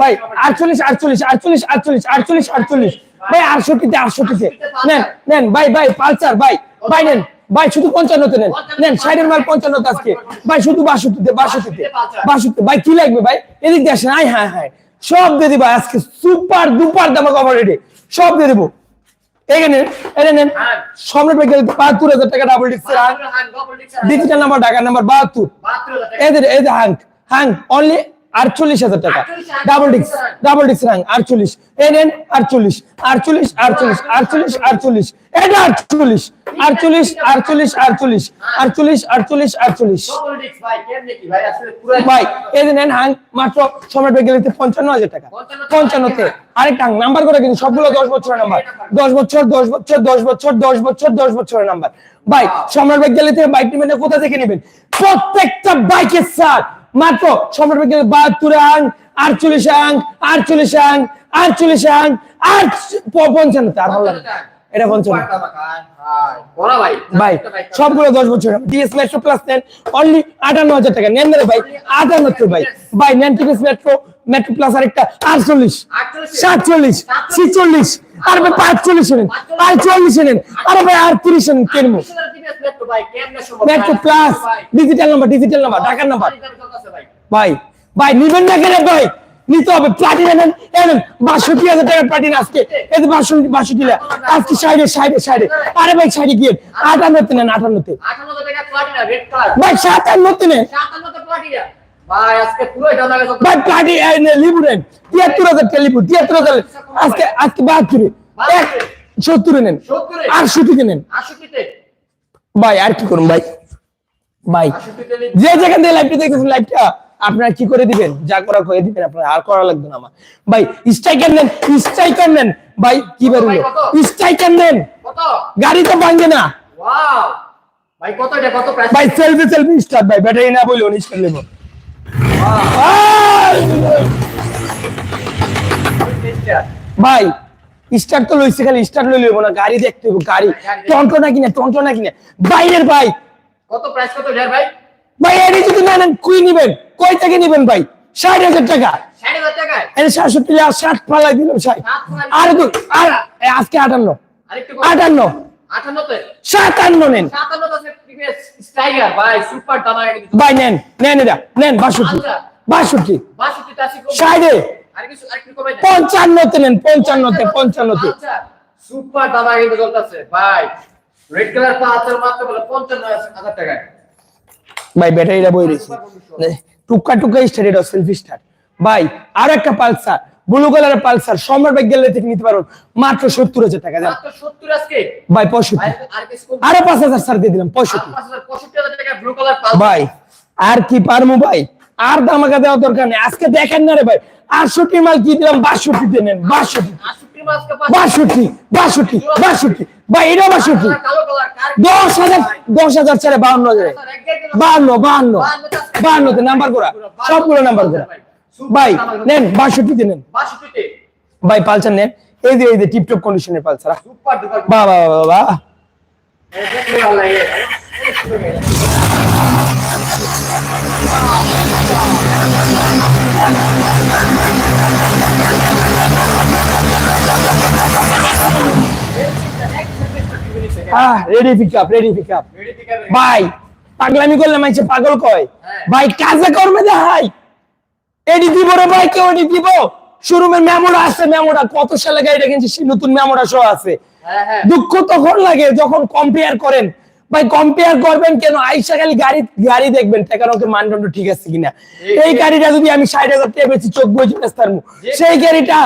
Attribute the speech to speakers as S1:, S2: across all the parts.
S1: ভাই আটচল্লিশ আটচল্লিশ আটচল্লিশ আটচল্লিশ আটচল্লিশ আটচল্লিশ। ভাই আটষট্টিতে আটষট্টিতে। নেন নেন ভাই ভাই পালসার ভাই ভাই নেন। ভাই শুধু পঞ্চান্নতে নেন। নেন ষাটের মাল পঞ্চান্নতে আজকে। ভাই শুধু বাষট্টিতে বাষট্টিতে বাষট্টি ভাই কি লাগবে ভাই? এদিক দিয়ে আসেন। আয় হ্যাঁ হ্যাঁ। সব দিয়ে দিবা আজকে সুপার দুপার দামা কভার রেডি সব দিয়ে দেবো। এখানে এটা নেন সম্রাট ভাই বাহাত্তর হাজার টাকা ডাবল ডিক্সের ডিজিটাল নাম্বার ঢাকার নাম্বার বাহাত্তর। এদের এদের হ্যাঙ্ক হ্যাঙ্ক অনলি আটচল্লিশ হাজার টাকা। ডাবল ডিক্স ডাবল ডিক্স হ্যাঙ্ক আটচল্লিশ। এ নেন আটচল্লিশ আটচল্লিশ আটচল্লিশ আটচল্লিশ আটচল্লিশ। এটা আটচল্লিশ আটচল্লিশ আটচল্লিশ আটচল্লিশ আটচল্লিশ আটচল্লিশ আটচল্লিশ। ভাই এই যে নেন হাং মাত্র সম্রাট ভাই গেলে পঞ্চান্ন হাজার টাকা। পঞ্চান্নতে। আরেকটা হাং নাম্বার করে কিন্তু সবগুলো দশ বছরের নাম্বার দশ বছর দশ বছর দশ বছর দশ বছর দশ বছরের নাম্বার ভাই সম্রাট ভাই গেলে থেকে বাইক নেবেন কোথা থেকে নেবেন? প্রত্যেকটা বাইকের সার মাত্র সম্রাট বিজ্ঞানের বাহাত্তর আং, আটচল্লিশ আং আটচল্লিশ আং আটচল্লিশ আং, আট পঞ্চান্নতে আর ভালো লাগে। এটা পঞ্চান্ন ভাই। সবগুলো দশ বছর। ডিএস মেট্রো প্লাস নেন অনলি আটান্ন হাজার টাকা। নেন রে ভাই আটান্ন ভাই। ভাই নেন টিভিএস মেট্রো মেট্রো প্লাস আরেকটা আটচল্লিশ সাতচল্লিশ ছিচল্লিশ আর ভাই পাঁচচল্লিশ নেন আটচল্লিশ নেন আরে ভাই আটত্রিশ নেন কেনবো metro plus digital number digital number ঢাকার নাম্বার ভাই ভাই নিবেন না কেন ভাই? নিতে হবে। প্লাটিনা এনেন বাষট্টি হাজার টাকা প্লাটিনা আজকে। এই যে বাষট্টি বাষট্টি আজকে সাইডে সাইডে সাইডে। আরে ভাই সাইডে গিয়ে আটান্নতে নেন আটান্নতে। ভাই সাতান্নতে নেন।
S2: ভাই আজকে পুরো জানা গেছে।
S1: ভাই প্লাটি লিবু নেন। তিয়াত্তর হাজার টাকা লিবু তিয়াত্তর হাজার আজকে আজকে বাহাত্তরে। এক সত্তরে নেন। আটষট্টিতে নেন। ভাই আর কি করুন ভাই? ভাই যে যেখান থেকে লাইভটা দেখতেছেন লাইভটা আপনারা কি করে দিবেন? যা করা করে দিবেন আপনারা আর করা লাগবে না আমার। ভাই স্ট্রাইকার নেন স্ট্রাইকার নেন। ভাই কি বের
S2: ভাই,
S1: হলো স্ট্রাইকার নেন।
S2: কত?
S1: গাড়ি তো ভাঙবে না।
S2: ভাই
S1: সেলফি সেলফি স্টার্ট ভাই ব্যাটারি না বলল নেব। ভাই স্টার্ট তো লইছে খালি স্টার্ট লই লইব না গাড়ি দেখতে হইব গাড়ি। টন্টো না কিনা টন্টো না কিনা। বাইরের ভাই।
S2: কত প্রাইস কত ভাই?
S1: ভাই যদি না নেন কুই নিবেন। কই থেকে নিবেন ভাই? ষাট হাজার টাকা।
S2: ষাট হাজার টাকায়
S1: এই সাতষট্টি আর ষাট ফালাই দিলাম ষাট। আর আর আজকে আটান্ন।
S2: আরেকটু
S1: আটান্ন। সাতান্ন নেন।
S2: ভাই
S1: নেন নেন এটা নেন বাষট্টি।
S2: আচ্ছা।
S1: ষাটে। পঞ্চান্নতে নেন পঞ্চান্নতে পঞ্চান্নতে।
S2: আচ্ছা সুপার কিন্তু চলতেছে ভাই রেড কালার পাঁচ মাত্র বলে পঞ্চান্ন হাজার টাকায়।
S1: ভাই ব্যাটারিটা বই রয়েছে। টুকা টুকা স্টার্ট এটা সেলফি স্টার্ট ভাই আর একটা পালসার ব্লু কালারের পালসার সম্রাট বাইক গ্যালারি থেকে নিতে পারো মাত্র সত্তর হাজার টাকা
S2: আজকে?
S1: ভাই পঁয়ষট্টি।
S2: আর-
S1: পাঁচ হাজার সার দিয়ে দিলাম পঁয়ষট্টি। ভাই আর কি পারমু ভাই? আর দামাকা দেওয়া দরকার নেই। আজকে দেখেন না রে ভাই আটষট্টি মাল কি দিলাম বাষট্টিতে নেন বাষট্টি। বাষট্টি বাষট্টি বাষট্টি। ভাই এটা
S2: কালো
S1: দশ হাজার দশ হাজার ছেড়ে বাহান্ন হাজার। বাহান্ন বাহান্ন। বাহান্নতে নাম্বার করা। সবগুলো নাম্বার করা। ভাই। নেন বাষট্টিতে নেন। ভাই পালসার নেন। এই যে এই যে টিপটপ কন্ডিশনের পালসার
S2: সুপার ডুপার
S1: বাহ ready pick up ready pick up ভাই পাগলামি করলে মাইছে পাগল কয়?
S2: হ্যাঁ।
S1: ভাই কাজে কর্মে দেখাই। এডি দিব রে ভাই কেউ এডি দিব? শোরুমের মেমোরা আছে মেমোরা। কত সালে গাড়িটা কিনছি সেই নতুন মেমোরা সহ আছে।
S2: হ্যাঁ হ্যাঁ।
S1: দুঃখ তখন লাগে যখন কম্পেয়ার করেন। ভাই কম্পেয়ার করবেন কেন? আইসা খালি গাড়ি গাড়ি দেখবেন টেকানোকে মানদণ্ড ঠিক আছে কিনা। এই গাড়িটা যদি আমি ষাট হাজার টাকা বেশি চোখ বইছি বেচতাম সেই গাড়িটা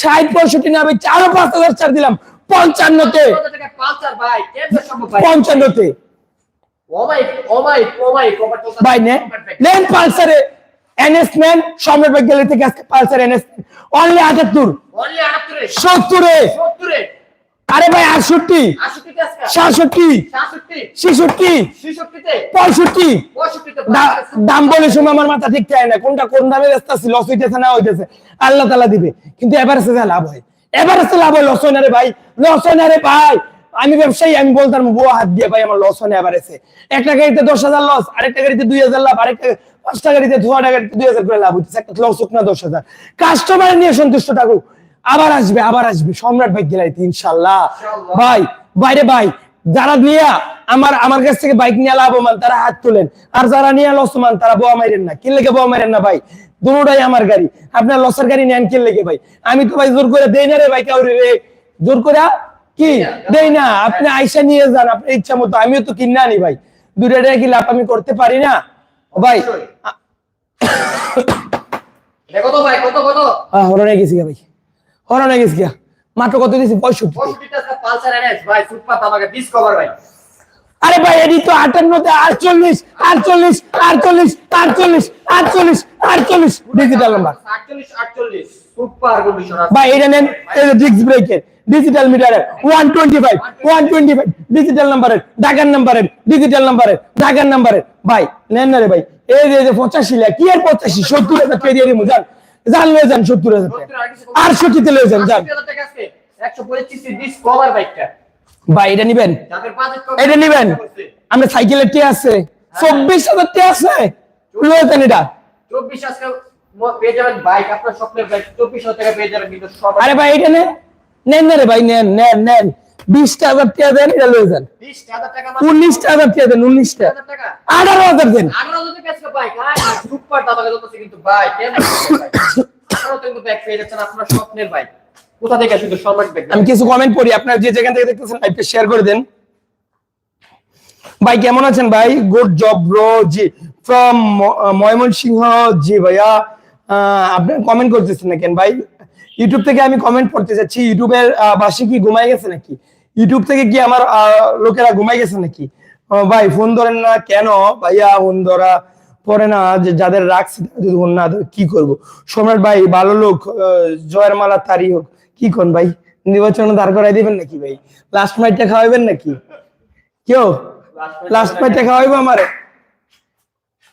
S1: ষাট পঁয়ষট্টি না বেচে আরও পাঁচ হাজার ছাড় দিলাম। পঞ্চান্নতে। পঞ্চান্নতে।
S2: ও মাই ও মাই ও মাই কভার তো
S1: ভাই নেন নেন পালসারে এনএস নেন সম্রাট গেলে থেকে আজকে পালসার এনএস অনলি আটাত্তর। সত্তরে। আরে ভাই আটষট্টি।
S2: 68
S1: সাতষট্টি। ছেষট্টি। পঁয়ষট্টি। দা- দাম বলে সময় আমার মাথা ঠিক থাকে না। কোনটা কোন দামে ব্যস্ত আছি? লস হইতেছে না হইতেছে? আল্লাহ তালা দিবে। কিন্তু এবার লাভ হয়। এসে লাভ হয় লস হয় না রে ভাই লস হয় না রে ভাই। আমি ব্যবসায়ী আমি বলতাম বউ হাত দিয়ে ভাই আমার লস হয় এসে একটা গাড়িতে দশ হাজার লস আরেকটা গাড়িতে দুই হাজার লাভ আরেকটা পাঁচটা গাড়িতে ছটা গাড়িতে দুই হাজার করে লাভ হচ্ছে একটা লস হোক না দশ হাজার। কাস্টমার নিয়ে সন্তুষ্ট থাকুক। আবার আসবে আবার আসবে। সম্রাট ভাই গেলাইতে ইনশাল্লাহ। ভাই বাইরে ভাই যারা নিয়ে আমার আমার কাছ থেকে বাইক নিয়ে লাভবান তারা হাত তোলেন। আর যারা নিয়ে লসমান তারা বোয়া মাইরেন না। কি লেগে বোয়া মাইরেন না ভাই? দুটোটাই আমার গাড়ি। আপনার লসের গাড়ি নেন কি লেগে ভাই? আমি তো ভাই জোর করে দেই না রে ভাই কাউরে রে। জোর করে কি? দেই না। আপনি আইসা নিয়ে যান আপনার ইচ্ছা মতো। আমিও তো কিনে আনি ভাই। দুটা কি লাভ আমি করতে পারি না? ও ভাই
S2: দেখো তো ভাই কত কত?
S1: আহ, হরণে গেছি ভাই। হরণে গেছি গা মাত্র কত দিয়েছি? পঁয়ষট্টি। আরে ভাই এডি তো আটান্নতে আটচল্লিশ আটচল্লিশ আটচল্লিশ আটচল্লিশ আটচল্লিশ আটচল্লিশ। ডিজিটাল নাম্বার ভাই এটা নেন ডিস্ক ব্রেকের ডিজিটাল মিটারের one twenty five one twenty five digital নাম্বারের ঢাকার নাম্বারের ডিজিটাল নাম্বারের ঢাকার নাম্বারের ভাই নেন না রে ভাই এই যে- পঁচাশি লাখ কি আর পঁচাশি? সত্তর হাজার দিয়ে দিবো যান যান লয়ে যান সত্তর হাজার টাকা। আটষট্টিতে লয়ে যান যান।
S2: 60,000 টাকা আছে 125 সিসি ডিসকভার বাইকটা
S1: ভাই এটা নিবেন? এটা নিবেন? আমরা সাইকেলের টি আছে। চব্বিশ হাজার টি আছে। লয়ে যান এটা।
S2: 24 আজকে পেয়ে যাবেন বাইক আপনার স্বপ্নের বাইক 24000 টাকা পেয়ে যাবেন কিন্তু সব
S1: আরে ভাই এটা নেন নেন রে ভাই নেন নেন নেন। বিশটা হাজার টাকা দেন এটা লয়ে যান।
S2: 20000 টাকা মাত্র
S1: উনিশটা হাজার টাকা দেন উনিশটা। আঠারো হাজার দেন।
S2: 18000 টাকা আজকে বাইক আর সুপার দামাকে দিতেছে কিন্তু বাইক কেন আপনারা তো কিন্তু বাইক পেয়ে যাচ্ছেন আপনার স্বপ্নের বাইক কোথা থেকে শুধু সম্রাট বাইক
S1: আমি কিছু কমেন্ট করি আপনার যে যেখান থেকে দেখতেছেন লাইভটা শেয়ার করে দেন। ভাই কেমন আছেন ভাই? গুড জব ব্রো জি ফ্রম ময়মনসিংহ জি ভাইয়া। আপনার কমেন্ট করতেছেন না কেন ভাই? ইউটিউব থেকে আমি কমেন্ট পড়তে চাচ্ছি ইউটিউবের বাসে কি ঘুমাই গেছে নাকি? ইউটিউব থেকে কি আমার লোকেরা ঘুমাই গেছে নাকি? ভাই ফোন ধরেন না কেন? ভাইয়া ফোন ধরা পরে না যে যাদের রাখছি যদি ফোন না কি করব? সম্রাট ভাই ভালো লোক জয়ের মালা তারি হোক। কি কোন ভাই? নির্বাচন দাঁড় করাই দিবেন নাকি ভাই? লাস্ট মাইটটা খাওয়াবেন নাকি? কেউ? লাস্ট মাইটটা খাওয়াইবো আমারে?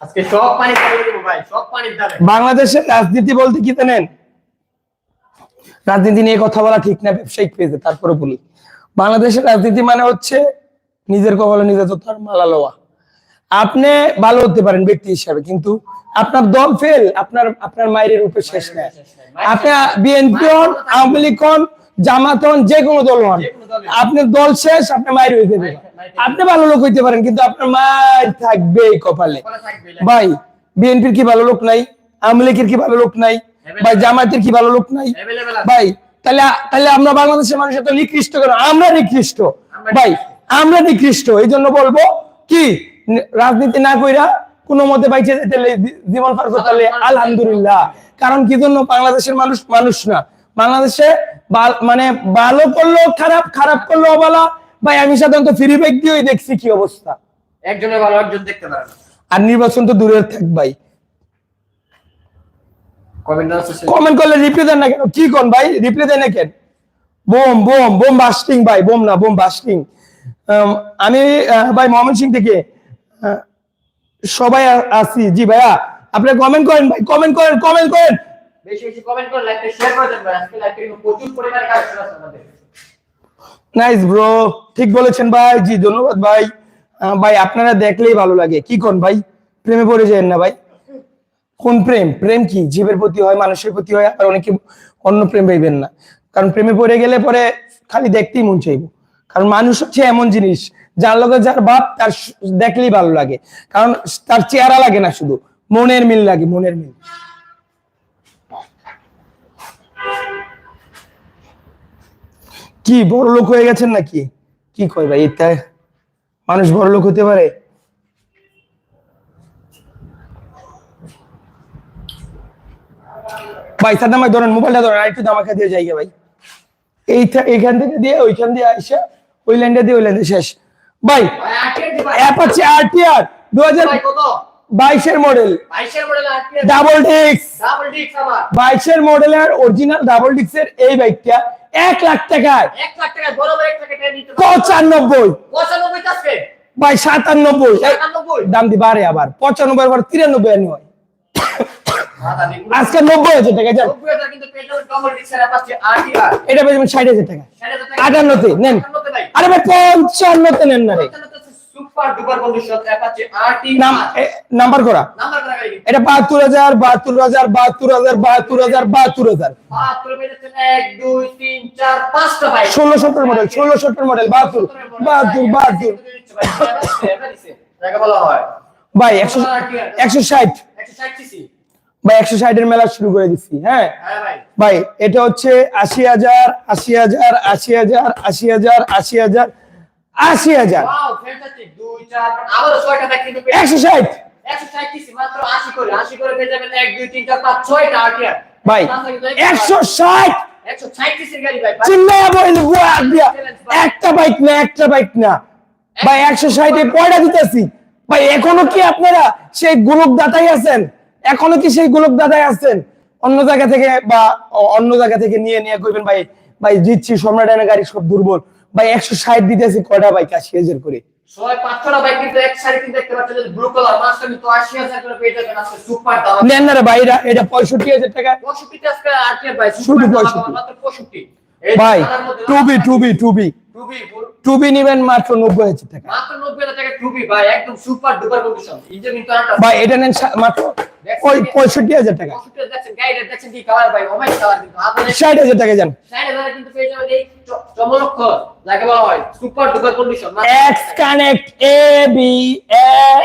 S2: আজকে সব পানি খাইয়ে দেবো ভাই সব পানির দামে।
S1: বাংলাদেশের রাজনীতি বলতে কি জানেন? রাজনীতি নিয়ে কথা বলা ঠিক না ব্যবসায়িক পেজে তারপরে বলি। বাংলাদেশের রাজনীতি মানে হচ্ছে নিজের কপালে নিজের জোতার মালা লওয়া। আপনি ভালো হতে পারেন ব্যক্তি হিসাবে কিন্তু আপনার দল ফেল আপনার আপনার মায়ের রূপে শেষ নেয় আপনি বিএনপি হন আওয়ামী লীগ হন জামাত হন যে কোনো দল হন আপনার দল শেষ আপনি মায়ের হইতে পারেন আপনি ভালো লোক হইতে পারেন কিন্তু আপনার মায়ের থাকবে কপালে।
S2: কপালে
S1: ভাই বিএনপির কি ভালো লোক নাই? আওয়ামী লীগের কি ভালো লোক নাই? ভাই জামায়াতের কি ভালো লোক নাই? ভাই তাহলে তাহলে আমরা বাংলাদেশের মানুষ এত নিকৃষ্ট কেন? আমরা নিকৃষ্ট। ভাই আমরা নিকৃষ্ট। এই জন্য বলব কি রাজনীতি না কইরা কোনো মতে বাইচে যেতে জীবন পার করতে হলে আলহামদুলিল্লাহ। কারণ কি জন্য? বাংলাদেশের মানুষ মানুষ না। বাংলাদেশে মানে ভালো করল খারাপ খারাপ করল অবলা। ভাই আমি সাধারণত ফ্রি বাইক দিয়েই দেখছি কি অবস্থা।
S2: একজনের ভালো একজন দেখতে পারেন
S1: আর নির্বাচন তো দূরের থাক ভাই।
S2: কমেন্ট
S1: করলে রিপ্লাই দেন না কেন? কি কোন ভাই? রিপ্লাই দেন না কেন? বোম বোম বোম বাস্টিং ভাই বোম না বোম বাস্টিং আমি ভাই মোহাম্মদ সিং থেকে সবাই আ- আছি। জি ভাইয়া আপনি কমেন্ট করেন ভাই কমেন্ট করেন কমেন্ট করেন। নাইস ব্রো ঠিক বলেছেন ভাই। জি ধন্যবাদ ভাই। ভাই আপনারা দেখলেই ভালো লাগে। কি কোন ভাই? প্রেমে পড়ে যাবেন না ভাই। কোন প্রেম? প্রেম কি? জীবের প্রতি হয়, মানুষের প্রতি হয়, আর অনেকে অন্য প্রেম পাইবেন না। কারণ প্রেমে পড়ে গেলে পরে খালি দেখতেই মন চাইব। কারণ মানুষ হচ্ছে এমন জিনিস, যার লগে যার ভাব, তার দেখলেই ভালো লাগে। কারণ তার চেহারা লাগে না শুধু, মনের মিল লাগে, মনের মিল। কি বড় লোক হয়ে গেছেন নাকি? কি কয় ভাই এটা মানুষ বড় লোক হতে পারে? ভাই তার নামায় ধরেন মোবাইলটা ধরেন আরেকটু দামাখা দিয়ে যাই ভাই। এই এইখান থেকে দিয়ে ওইখান দিয়ে আসা ওই লাইনটা দিয়ে ওই লাইনটা শেষ। ভাই
S2: ভাই আরটিআর দি ভাই
S1: অ্যাপ আছে আরটিআর দু হাজার বাইশের মডেল
S2: 22 এর মডেল আরটিআর
S1: ডাবল ডিক্স
S2: ডাবল ডিক্স আবার।
S1: মডেলের অরিজিনাল ডাবল ডিক্সের এই বাইকটা এক লাখ টাকায়।
S2: 1 লাখ টাকা বড় বড় 1 লাখ টাকা নিতে পারবেন
S1: পঁচানব্বই।
S2: 95 আছে
S1: ভাই সাতানব্বই। এই
S2: 97
S1: দাম দি বাড়ে আবার। পঁচানব্বই আবার তিরানব্বই আনি হয় আজকে নব্বই হাজার টাকা যান। এটা পেয়ে যাবেন ষাট হাজার টাকা। আটান্নতে নেন। আরে ভাই পঞ্চান্নতে নেন না রে। নাম্বার করা। এটা বাহাত্তর হাজার বাহাত্তর হাজার বাহাত্তর হাজার বাহাত্তর হাজার বাহাত্তর হাজার। ষোলো সত্তর মডেল ষোলো সত্তর মডেল বাহাত্তর। বাহাত্তর বাহাত্তর। ভাই একশো একশো ষাট।
S2: একশো ষাট
S1: ভাই একশো ষাটের মেলা শুরু করে দিচ্ছি হ্যাঁ?
S2: ভাই
S1: এটা হচ্ছে আশি হাজার আশি হাজার আশি হাজার আশি হাজার আশি হাজার আশি হাজার। একশো ষাট।
S2: একশো ষাট
S1: ভাই একশো একটা বাইক না একটা বাইক না। ভাই একশো ষাটে দিতেছি? ভাই এখনও কি আপনারা সেই গোলক দাতাই আছেন? এখনও কি সেই গোলক দাতাই আছেন? অন্য জায়গা থেকে বা অন্য জায়গা থেকে নিয়ে নিয়ে কইবেন ভাই ভাই জিতছি সম্রাট এনে গাড়ি সব দুর্বল। ভাই একশো ষাট দিতেছি কয়টা বাইক আশি হাজার করে নেন না রে ভাই এটা পঁয়ষট্টি হাজার টাকা।
S2: ভাই
S1: শুধু
S2: সুপার দাম
S1: 65
S2: মাত্র পঁয়ষট্টি।
S1: ভাই টুবি টুবি টুবি।
S2: টুবি
S1: টুবি নিবেন মাত্র নব্বই হাজার টাকা।
S2: মাত্র নব্বই হাজার টাকা টুবি ভাই একদম সুপার ডুপার কন্ডিশন ইঞ্জিন কিন্তু
S1: ভাই এটা নেন মাত্র ওই পঁয়ষট্টি হাজার টাকা। ষাট হাজার টাকা যান
S2: ষাট হাজারে কিন্তু পেয়ে যাবেন এই চ- চমলক্ষ যাকে বলা হয় super duper condition
S1: X connect A B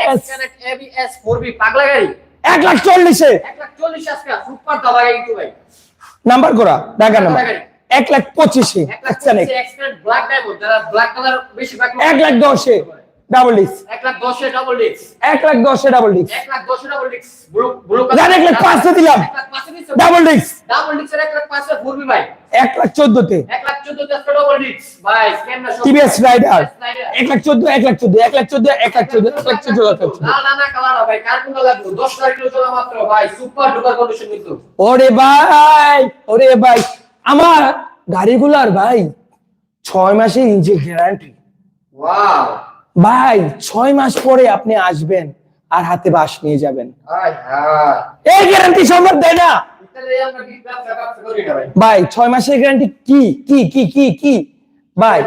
S1: S
S2: ABS 4B পাগলা গাড়ি।
S1: এক লাখ চল্লিশে। নাম্বার করা ঢাকা নাম্বার। এক লাখ পঁচিশে
S2: এক লাখ
S1: এক্স
S2: ব্ল্যাক ডায়মন্ড যারা ব্ল্যাক কালার বেশি ব্ল্যাক
S1: এক লাখ দশে। ডাবল ডিস্ক
S2: এক লাখ দশে ডাবল ডিক্স
S1: এক লাখ দশে ডাবল ডিস্ক
S2: এক লাখ দশে ডাবল
S1: যান, এক লাখ পাঁচশো দিলাম।
S2: লাখ
S1: ডাবল ডিস্ক
S2: ডাবল ডিক্সের এক লাখ পাঁচশো ঘুরবি ভাই
S1: এক লাখ চোদ্দতে
S2: এক লাখ চোদ্দ চারশো ডাবল ডিক্স ভাই না
S1: টিভিএস রাইডার এক লাখ চোদ্দ এক লাখ চোদ্দ এক লাখ চোদ্দ এক লাখ চোদ্দ এক লাখ চোদ্দ এক লাখ চোদ্দ
S2: লাল নানা কালার ভাই কার কোন লাগবে দশ তারিখে চলা মাত্র ভাই সুপার ডুপার কন্ডিশন কিন্তু
S1: ওরে ভাই ওরে ভাই আমার গাড়িগুলার ভাই ছয় মাসে ইঞ্জিন গ্যারান্টি
S2: ওয়াও
S1: ভাই ছয় মাস পরে আপনি আসবেন আর হাতে বাস নিয়ে যাবেন। এই গ্যারান্টি সম্ভব দেয় না।
S2: ভাই?
S1: ছয় মাসের গ্যারান্টি কি কি কি কি কি? ভাই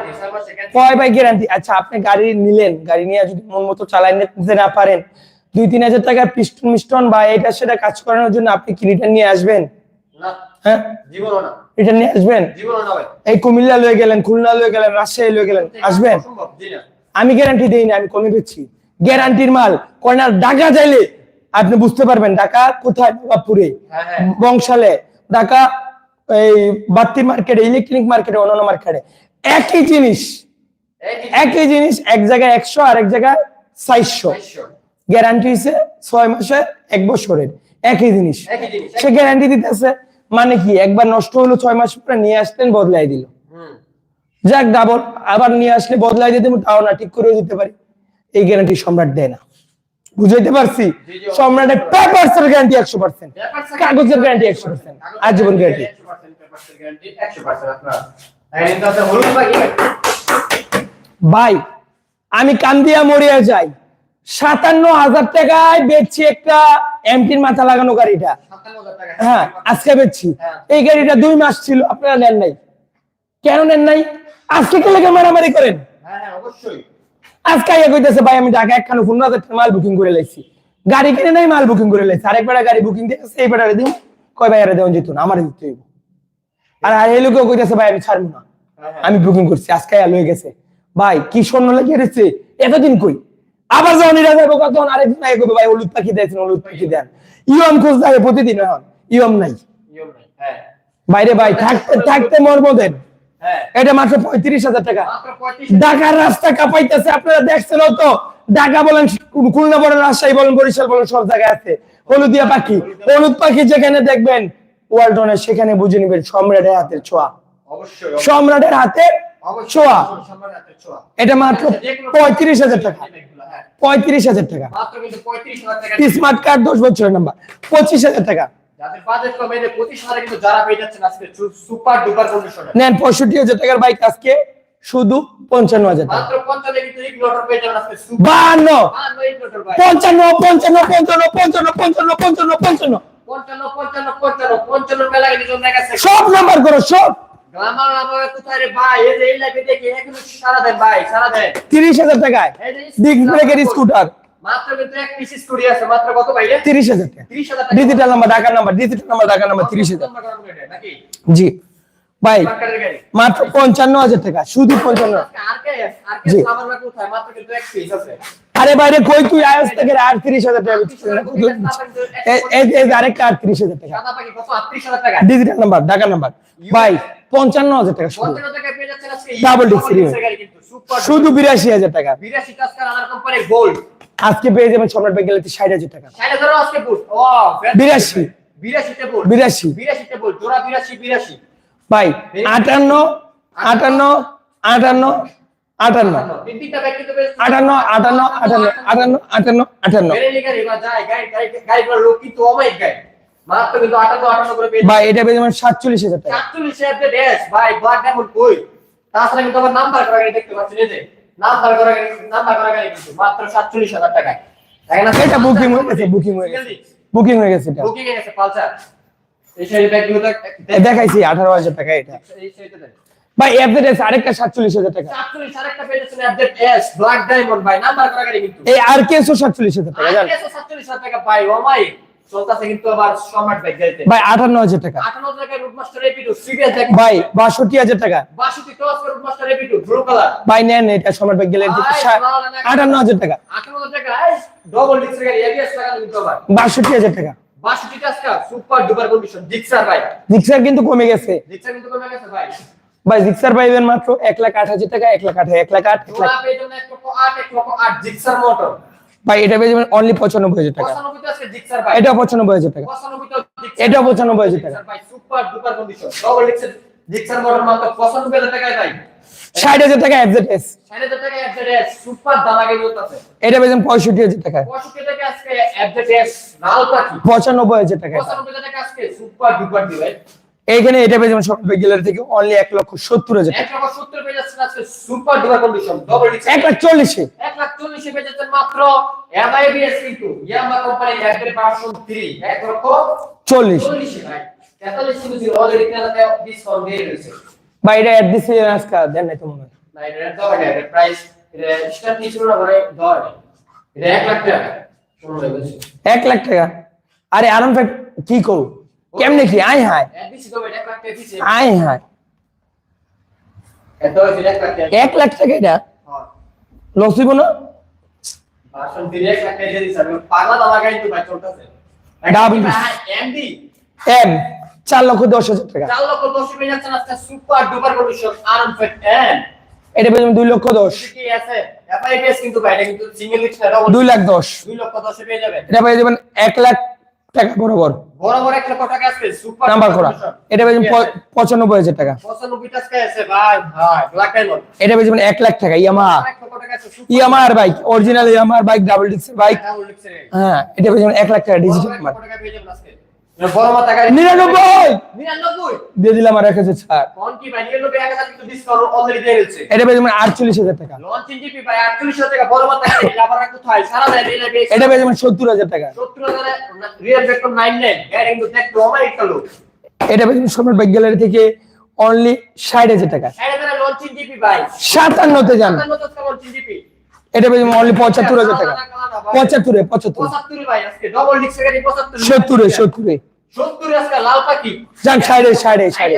S1: কয় ভাই গ্যারান্টি আচ্ছা আপনি গাড়ি নিলেন গাড়ি নিয়ে যদি মন মতো চালাই নিতে না পারেন দুই তিন হাজার টাকার পিস্টন মিস্টন বা এটা সেটা কাজ করানোর জন্য আপনি কি রিটার্ন নিয়ে আসবেন? হ্যাঁ? রিটার্ন নিয়ে আসবেন? এই কুমিল্লা লয়ে গেলেন খুলনা লয়ে গেলেন রাজশাহী লয়ে গেলেন আসবেন? আমি গ্যারান্টি দিই না আমি কমে দিচ্ছি। গ্যারান্টির মাল কর্নার ঢাকা চাইলে আপনি বুঝতে পারবেন ঢাকা কোথায় নবাবপুরে
S2: হ্যাঁ, হ্যাঁ।
S1: বংশালে ঢাকা এই বাত্তি মার্কেটে ইলেকট্রনিক মার্কেটে অন্যান্য মার্কেটে একই জিনিস একই জিনিস। এক জায়গায় একশো আর এক জায়গায় চারশো। গ্যারান্টি হচ্ছে ছয় মাসে এক বছরের। একই জিনিস। সে গ্যারান্টি দিতেছে মানে কি একবার নষ্ট হলো ছয় মাস পরে নিয়ে আসলেন বদলাই দিল। যাক ডাবল আবার নিয়ে আসলে বদলাই দিতে তাও না ঠিক করে দিতে পারি। এই গ্যারান্টি সম্রাট দেয় না। বুঝাইতে পারছি? সম্রাটের পেপারসের গ্যারান্টি একশো পার্সেন্ট কাগজের গ্যারান্টি একশো পার্সেন্ট আজীবন গ্যারান্টি
S2: 100% পেপারসের গ্যারান্টি 100% আপনার। এই কিন্তু আপনার হলুদ ভাই?
S1: ভাই আমি কান্দিয়া মরিয়া যাই। সাতান্ন হাজার টাকায় বেচছি একটা এমটির মাথা লাগানো গাড়িটা। হ্যাঁ আজকে বেচছি।
S2: হ্যাঁ।
S1: এই গাড়িটা দুই মাস ছিল আপনারা নেন নাই। কেন নেন নাই? আজকে কে লেগে মারামারি করেন?
S2: হ্যাঁ হ্যাঁ অবশ্যই।
S1: আজকে আইয়া কইতেছে ভাই আমি ঢাকা একখানে পনেরো হাজার টাকা মাল বুকিং করে লাইছি। গাড়ি কিনে নাই মাল বুকিং করে লাইছি। আরেক বেড়া গাড়ি বুকিং দিয়ে এই বেড়ারে দিন কয় ভাই আরে দেওয়া যেত না আমার দিতে হইব। আর আর এই লোকেও কইতেছে ভাই আমি ছাড়বো না।
S2: হ্যাঁ।
S1: আমি বুকিং করছি আজকে আয়া লয়ে গেছে। ভাই কি স্বর্ণ লাগিয়ে রেছে এতদিন কই? আবার যখন এরা যাব তখন কইবে ভাই হলুদ পাখি দিয়েছেন হলুদ পাখি দেন। ইয়ম খোঁজ লাগে প্রতিদিন এখন ইয়ম নাই। বাইরে ভাই থাকতে থাকতে মর্ম দেন। এটা মাত্র পঁয়ত্রিশ হাজার টাকা।
S2: মাত্র 35
S1: ঢাকার রাস্তা কাঁপাইতেছে আপনারা দেখছেন তো ঢাকা বলেন খুলনা বলেন রাজশাহী বলেন বরিশাল বলেন সব জায়গায় আছে। হলুদিয়া পাখি। হলুদ পাখি যেখানে দেখবেন ওয়ালটনের সেখানে বুঝে নিবেন সম্রাটের হাতের ছোঁয়া। সম্রাটের হাতে ছোঁয়া। এটা মাত্র পঁয়ত্রিশ হাজার টাকা।
S2: হ্যাঁ।
S1: পঁয়ত্রিশ হাজার টাকা।
S2: কিন্তু 35000 টাকা।
S1: স্মার্ট কার্ড দশ বছরের নাম্বার। পঁচিশ হাজার টাকা।
S2: যাদের
S1: হাজার পঞ্চান্ন পঞ্চান্ন পঞ্চান্ন পঞ্চান্ন পঞ্চান্ন পঞ্চান্ন পঞ্চান্ন সব নাম্বার করো সব। তিরিশ হাজার টাকায়। স্কুটার
S2: মাত্র কিন্তু এক পিস স্কুটি আছে মাত্র কত ভাই রে
S1: তিরিশ হাজার টাকা।
S2: 30000 টাকা।
S1: ডিজিটাল নাম্বার ঢাকার নাম্বার ডিজিটাল নাম্বার তিরিশ
S2: নাকি?
S1: জি। ভাই মাত্র পঞ্চান্ন হাজার টাকা শুধু
S2: আর কে আর কে
S1: জি।
S2: কোথায়? মাত্র কিন্তু এক পিস আছে।
S1: আরে বাইরে কই তুই? আয়াস থেকে আর তিরিশ হাজার টাকা আরেকটা আটত্রিশ হাজার টাকা।
S2: সাদা পাখি কত? 38000 টাকা।
S1: ডিজিটাল নাম্বার ঢাকার নাম্বার ভাই পঞ্চান্ন হাজার টাকা শুধু।
S2: 55 টাকায় পেয়ে যাচ্ছেন আজকে
S1: Double disc free।
S2: গাড়ি কিন্তু সুপার
S1: শুধু বিরাশি হাজার টাকা।
S2: 82
S1: আজকে পেয়ে যাবেন সম্রাট ব্যাংক গেলে ষাট হাজার টাকা।
S2: বিরাশি ধরো আজকে বুট। ও
S1: 82
S2: 82 তে বুট।
S1: বিরাশি।
S2: 82 তে বুট। জোড়া 82 82
S1: ভাই আটান্ন আটান্ন আটান্ন আটান্ন। আটান্ন। আটান্ন আটান্ন আটান্ন আটান্ন আটান্ন
S2: বেরেলি গাড়ি বা যায় গাড়ি গাড়ি গাড়িগুলো লোক কিন্তু অমাইক গাড়ি। মাত্র কিন্তু 58 58 পেয়ে
S1: ভাই এটা পেয়ে যাবেন সাতচল্লিশ হাজার টাকা।
S2: 47 এর ড্যাশ ভাই ব্ল্যাক ডায়মন্ড কই? তাছাড়া কিন্তু আবার নাম্বার দেখতে পাচ্ছেন এই যে। নাম্বার করা নাম্বার করা গাড়ি কিন্তু মাত্র 47000 টাকায়। তাই না?
S1: এটা বুকিং হয়ে গেছে বুকিং হয়ে গেছে। বুকিং হয়ে গেছে এটা।
S2: বুকিং এ গেছে পালসার। এই সেই ব্যাগগুলো
S1: দেখাইছি আঠারো হাজার টাকা এটা।
S2: এই সেইটা দেখ।
S1: ভাই এফজেড আরেকটা সাতচল্লিশ হাজার টাকা।
S2: 47 আরেকটা পেয়েছেন আপডেট এস ব্ল্যাক ডায়মন্ড ভাই। নাম্বার করা গাড়ি কিন্তু।
S1: এই আর কেসও সাতচল্লিশ হাজার টাকা জান।
S2: 47 টাকা পাই ও মাই। চলতেছে কিন্তু আবার সম্রাট ব্যাগ গাড়িতে।
S1: ভাই আটান্ন হাজার টাকা।
S2: 58 টাকা রুটমাস্টার এপিটু সিরিয়াস দেখ
S1: ভাই বাষট্টি হাজার টাকা।
S2: 62 ক্রস রুটমাস্টার এপিটু ব্লু কালার
S1: ভাই নেন এটা সম্রাট ব্যাংক গেলে আটান্ন হাজার টাকা।
S2: 58 টাকা ডবল ডিক্সের গাড়ি এবিএস লাগানো কিন্তু আবার।
S1: বাষট্টি হাজার টাকা।
S2: 62 টাকা সুপার ডুপার কন্ডিশন জিক্সার ভাই।
S1: জিক্সার কিন্তু কমে গেছে।
S2: জিক্সার কিন্তু কমে গেছে ভাই।
S1: ভাই জিক্সার পাইবেন মাত্র এক লাখ আট হাজার টাকা এক লাখ আট এক লাখ আট এক লাখ
S2: যাবেন 1 লক্ষ 8 1 লক্ষ 8 জিক্সার মোটর
S1: ভাই এটা পেয়ে যাবেন অনলি পঁচানব্বই হাজার টাকা।
S2: 95 তে আছে
S1: এটা পঁচানব্বই হাজার টাকা।
S2: 95 তে জিক্সার
S1: এটাও 95,000 টাকা।
S2: ভাই সুপার ডুপার কন্ডিশন ডবল ডিক্সের জিক্সার মোটর মাত্র 95000 টাকায় ভাই।
S1: ষাট হাজার টাকা এফজেড এস
S2: 6000 টাকা এফজেডএস সুপার দামাগে চলতেছে
S1: এটা পেয়ে যাবেন পঁয়ষট্টি হাজার টাকা
S2: 65 টাকা আজকে এফজেডএস লাল পাখি।
S1: পঁচানব্বই হাজার টাকা এটা।
S2: 95 টাকা আজকে সুপার ডুপার দিবে
S1: এইখানে এটা পেয়ে যাবেন ব্যাংক গেলারি থেকে অনলি এক লক্ষ সত্তর হাজার। টাকা
S2: এক লক্ষ সত্তর পেয়ে যাচ্ছেন আজকে সুপার ডুপার কন্ডিশন ডবল ডিক্স
S1: এক লাখ চল্লিশে।
S2: এক লাখ চল্লিশে পেয়ে যাচ্ছেন মাত্র এমআইবিএস কিন্তু ইয়ামা কোম্পানি অ্যাপেল ভার্সন 3 এক লক্ষ
S1: চল্লিশ।
S2: চল্লিশে ভাই। তেতাল্লিশ কিন্তু অলরেডি কেনাতে ডিসকাউন্ট দিয়ে রয়েছে।
S1: ভাই এটা অ্যাড দিচ্ছে আজকে দেন নাই তো মনে হয়।
S2: না এটা দেওয়া নেই এটা প্রাইস এটা স্টার্ট নিয়েছিল না মানে দেওয়া নেই এটা এক লাখ টাকা। শুনুন বলছি
S1: এক লাখ টাকা। আরে আরাম কি করু কেমনে কি আয় হায়।
S2: টাকা
S1: আয় হায়।
S2: এক লাখ টাকা।
S1: এক লাখ টাকা এটা?
S2: হ্যাঁ।
S1: লস হইব না?
S2: ভার্সন 3 এক লাখ টাকা দিয়ে দিছি আমি পাগলা দামা গাড়ি তো ভাই চলতেছে।
S1: Double
S2: এমডি
S1: এম চার লক্ষ দশ হাজার টাকা।
S2: চার লক্ষ দশ সুপার ডুপার কন্ডিশন আরাম ফেট এন
S1: এটা পেয়ে দুই লক্ষ দশ।
S2: কি আছে? এফআইপিএস কিন্তু ভাই এটা কিন্তু সিঙ্গেল লিস্ট না
S1: দুই লাখ দশ।
S2: দুই লক্ষ দশে পেয়ে যাবেন
S1: এটা পেয়ে যাবেন এক লাখ টাকা বরাবর।
S2: বড় এক লক্ষ টাকা আছে সুপার
S1: নাম্বার করা। এটা পঁচানব্বই হাজার টাকা।
S2: পঁচানব্বই টাকা আছে ভাই ভাই ব্ল্যাক ডায়মন্ড
S1: এটা যাবেন এক লাখ টাকা ইয়ামা।
S2: আছে
S1: ইয়ামার বাইক অরিজিনাল ইয়ামার বাইক ডাবল ডিক্সের বাইক। হ্যাঁ এটা যাবেন এক লাখ টাকা ডিজিটাল নাম্বার নিরানব্বই! দিয়ে দিলাম আর এক হাজার ছাড়।
S2: এক হাজার
S1: এটা পেয়ে যাবেন আটচল্লিশ টাকা।
S2: হাজার টাকা
S1: এটা পেয়ে যাবেন সত্তর হাজার এটা পেয়ে যাবেন সম্রাট বাইক গ্যালারি থেকে অনলি ষাট হাজার টাকা। সাতান্নতে যান। এটা পেয়ে অনলি পঁচাত্তর হাজার টাকা। পঁচাত্তরে পঁচাত্তর। সত্তরে সত্তরে। যান সাইডে সাইডে সাইডে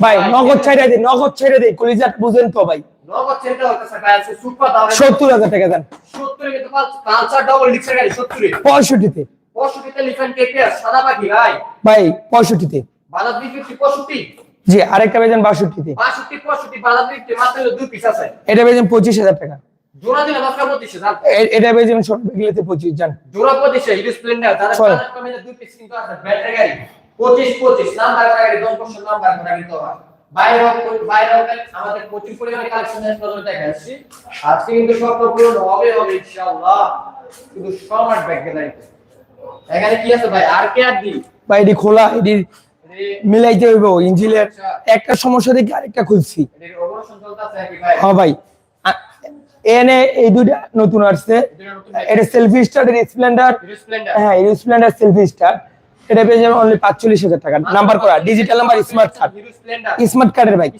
S1: ভাই নগদ ছেড়ে নগদ ছেড়ে দিই কলিজাট বুঝেন তো ভাই। হাজার টাকা দেন। পঁয়ষট্টিতে।
S2: ভাই।
S1: পঁয়ষট্টিতে। জি আরেকটা পেয়েছেন বাষট্টিতে। এটা পেয়েছেন পঁচিশ হাজার টাকা।
S2: জোড়া দিলে মাত্র পঁচিশে জান।
S1: এ- এটা পেয়েছেন সব গেলেতে পঁচিশ যান
S2: জোড়া পঁচিশে হিরো স্প্লেন্ডার। যারা
S1: ছয়।
S2: কমে দুই পিস কিন্তু আছে ব্যাটারি গাড়ি। পঁচিশ পঁচিশ নাম্বার করা গাড়ি দশ বছর নাম্বার করা কিন্তু হয় বাইরে বাইরে আমাদের প্রচুর পরিমাণে কালেকশন নজর দেখা যাচ্ছে আজকে কিন্তু স্বপ্ন পূরণ হবে হবে ইনশাআল্লাহ। কিন্তু সমার্ট ব্যাগ এখানে কি আছে ভাই? আর কে আর দি
S1: ভাই এটি খোলা এটি মিলাইতে হইব ইঞ্জিনের একটা সমস্যা দেখে আরেকটা খুলছি। হ্যাঁ ভাই। এনে এই দুইটা নতুন আসছে।
S2: এটা
S1: সেলফি স্টার্ট এর স্প্লেন্ডার হ্যাঁ স্প্লেন্ডার সেলফি স্টার্ট এটা পেয়ে যাবেন অনলি পাঁচচল্লিশ হাজার টাকা। নাম্বার করা digital number smart card smart কার্ডের বাইক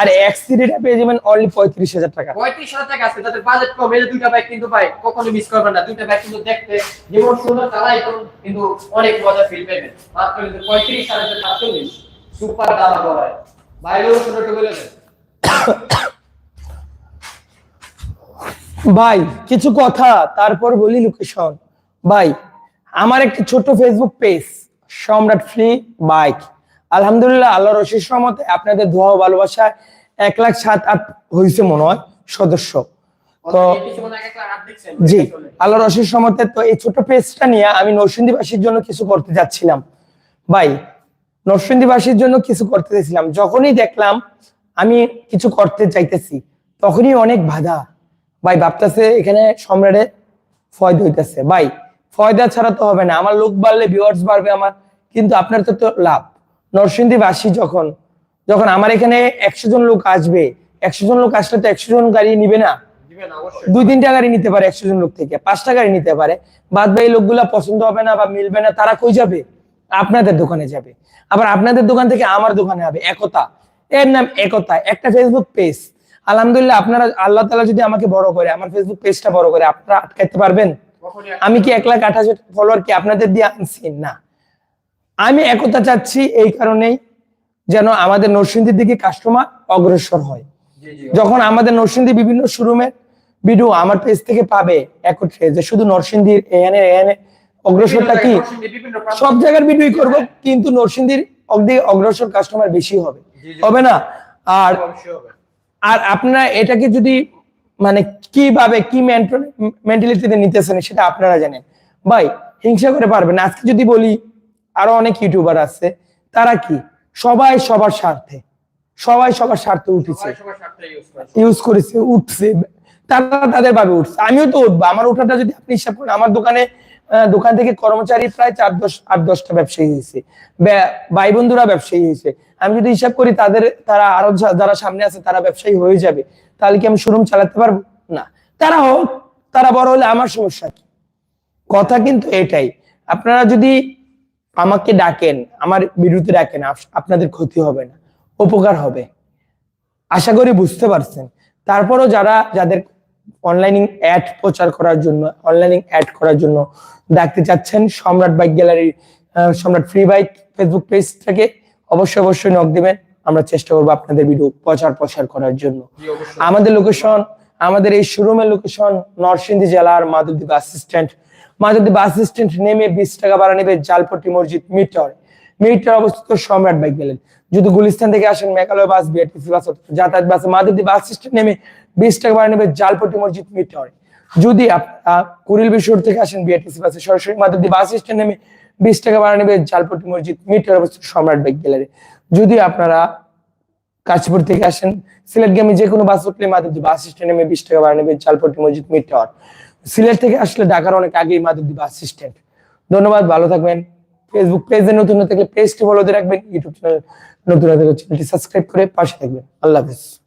S1: আর এক্স থ্রিটা পেয়ে যাবেন অনলি পঁয়ত্রিশ হাজার টাকা।
S2: পঁয়ত্রিশ হাজার টাকা আছে তাদের বাজেট কম। এই দুইটা বাইক কিন্তু ভাই কখনো মিস করবেন না। দুইটা বাইক কিন্তু দেখতে যেমন সুন্দর চালাই কিন্তু অনেক মজা ফিল পাবেন। মাত্র কিন্তু পঁয়ত্রিশ হাজার সাতচল্লিশ সুপার দাম হয় ভাই। লোক সুন্দর একটু বলে দেন।
S1: ভাই কিছু কথা তারপর বলি লোকেশন ভাই আমার একটি ছোট্ট Facebook page Samrat free bike আলহামদুলিল্লাহ আল্লাহর রশিদ রহমতে আপনাদের ও ভালোবাসায় এক লাখ সাত আট হয়েছে মনে হয় সদস্য। তো জি আল্লাহর রশিদ রহমতে তো এই ছোট পেজটা নিয়ে আমি নরসিংদীবাসীর জন্য কিছু করতে যাচ্ছিলাম। ভাই নরসিংদীবাসীর জন্য কিছু করতে চাইছিলাম যখনই দেখলাম আমি কিছু করতে চাইতেছি তখনই অনেক বাধা। ভাই ভাবতেছে এখানে সম্রাটে ফয়দা হইতেছে। ভাই ফয়দা ছাড়া তো হবে না। আমার লোক বাড়লে ভিউয়ার্স বাড়বে আমার কিন্তু আপনার তো তো লাভ। নরসিংদীবাসী যখন যখন আমার এখানে একশো জন লোক আসবে একশো জন লোক আসলে তো একশো জন গাড়ি নিবে না। দুই তিনটা গাড়ি নিতে পারে একশো জন লোক থেকে পাঁচটা গাড়ি নিতে পারে। বাদ বাকি লোকগুলা পছন্দ হবে না বা মিলবে না তারা কই যাবে? আপনাদের দোকানে যাবে। আবার আপনাদের দোকান থেকে আমার দোকানে হবে একতা। এর নাম একতা একটা ফেসবুক পেজ আলহামদুলিল্লাহ আপনারা আল্লাহ তালা যদি আমাকে বড় করে আমার ফেসবুক পেজটা বড় করে আপনারা আটকাইতে পারবেন? আমি কি এক লাখ আঠাশ ফলোয়ার কি আপনাদের দিয়ে আনছি? না। আমি একতা চাচ্ছি এই কারণেই যেন আমাদের নরসিংদীর দিকে কাস্টমার অগ্রসর হয়। যখন আমাদের নরসিংদী বিভিন্ন শোরুমের ভিডিও আমার পেজ থেকে পাবে একত্রে যে শুধু নরসিংদীর এখানে এখানে অগ্রসরটা কি? সব জায়গার ভিডিওই করব কিন্তু নরসিংদীর অগ্রসর কাস্টমার বেশি হবে। হবে না? আর আর আপনারা এটাকে যদি মানে কীভাবে কি মেন্টালিটিতে নিতেছেন সেটা আপনারা জানেন। ভাই হিংসা করে পারবেন আজকে যদি বলি আরও অনেক ইউটিউবার আছে তারা কি? সবাই সবার স্বার্থে সবাই সবার স্বার্থে উঠেছে।
S2: ইউজ
S1: করেছে। উঠছে। তারা তাদের ভাবে উঠছে। আমিও তো উঠবো। আমার ওঠাটা যদি আপনি হিসাব করেন আমার দোকানে দোকান থেকে কর্মচারী প্রায় চার দশ আট দশটা ব্যবসায়ী হয়েছে। ভাই বন্ধুরা ব্যবসায়ী হয়েছে। আমি যদি হিসাব করি তাদের, তারা আরও যারা সামনে আছে তারা ব্যবসায়ী হয়ে যাবে, তাহলে কি আমি শোরুম চালাতে পারব? না। তারা হোক, তারা বড় হলে আমার সমস্যা কি? কথা কিন্তু এটাই। আপনারা যদি আমাকে ডাকেন, আমার বিরুদ্ধে ডাকেন আপনাদের ক্ষতি হবে না, উপকার হবে। আশা করি বুঝতে পারছেন। তারপরও যারা, যাদের অনলাইনিং অ্যাড প্রচার করার জন্য অনলাইনিং অ্যাড করার জন্য ডাকতে চাচ্ছেন, Samrat bike gallery Samrat free bike Facebook পেজটাকে অবশ্যই অবশ্যই নক দিবেন আমরা চেষ্টা করব আপনাদের ভিডিও প্রচার প্রসার করার জন্য। আমাদের লোকেশন আমাদের এই শোরুমের লোকেশন নরসিংদী জেলার Madhabdi bus stand Madhabdi bus stand নেমে বিশ টাকা ভাড়া নেবে জালপট্টি মসজিদ মিটর। মিটর অবস্থিত সম্রাট বাইক গেলেন। যদি গুলিস্তান থেকে আসেন মেঘালয় বাস বিআরটিসি বাস যাতায়াত বাস মাধবদী বাস স্ট্যান্ড নেমে বিশ টাকা ভাড়া নেবে জালপট্টি মসজিদ মিটর। যদি আপনারা কুড়িল বিশ্বর থেকে আসেন বিআরটিসি বাসে সরাসরি মাধবদী বাস স্ট্যান্ড নেমে বিশ টাকা ভাড়া নেবে জালপট্টি মসজিদ মিটর অবস্থিত সম্রাট বাইক গ্যালারি। যদি আপনারা কাশীপুর থেকে আসেন, সিলেট গেমে যে কোনো বাস উঠলে মাধবদী বাস স্ট্যান্ড নেমে বিশ টাকা ভাড়া নেবে চালপট্টি মসজিদ মিড টাওয়ার সিলেট থেকে আসলে ঢাকার অনেক আগেই মাধবদী বাস স্ট্যান্ড। ধন্যবাদ, ভালো থাকবেন। ফেসবুক পেজে নতুন হয়ে থাকলে পেজটি ফলো দিয়ে রাখবেন ইউটিউব চ্যানেল নতুন হয়ে থাকলে চ্যানেলটি সাবস্ক্রাইব করে পাশে থাকবেন। আল্লাহ হাফিজ।